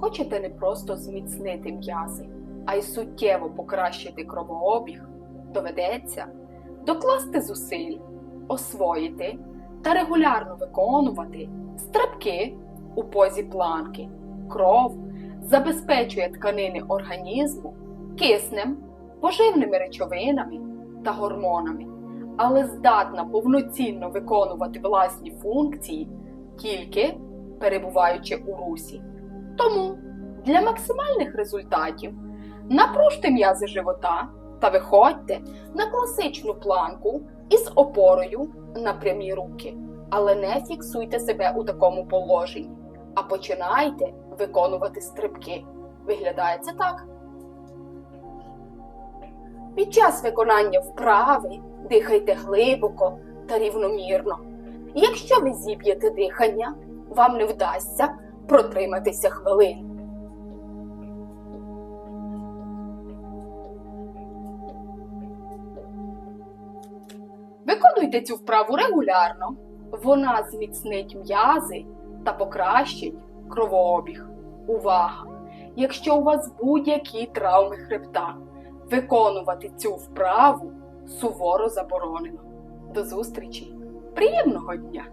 Хочете не просто зміцнити м'язи, а й суттєво покращити кровообіг, доведеться докласти зусиль, освоїти та регулярно виконувати стрибки у позі планки. Кров забезпечує тканини організму киснем, поживними речовинами та гормонами, але здатна повноцінно виконувати власні функції тільки перебуваючи у русі. Тому для максимальних результатів напружте м'язи живота та виходьте на класичну планку із опорою на прямі руки. Але не фіксуйте себе у такому положенні, а починайте виконувати стрибки. Виглядає це так. Під час виконання вправи дихайте глибоко та рівномірно. Якщо ви зіб'єте дихання, вам не вдасться протриматися хвилин. Виконуйте цю вправу регулярно. Вона зміцнить м'язи та покращить кровообіг. Увага! Якщо у вас будь-які травми хребта, виконувати цю вправу суворо заборонено. До зустрічі! Приємного дня!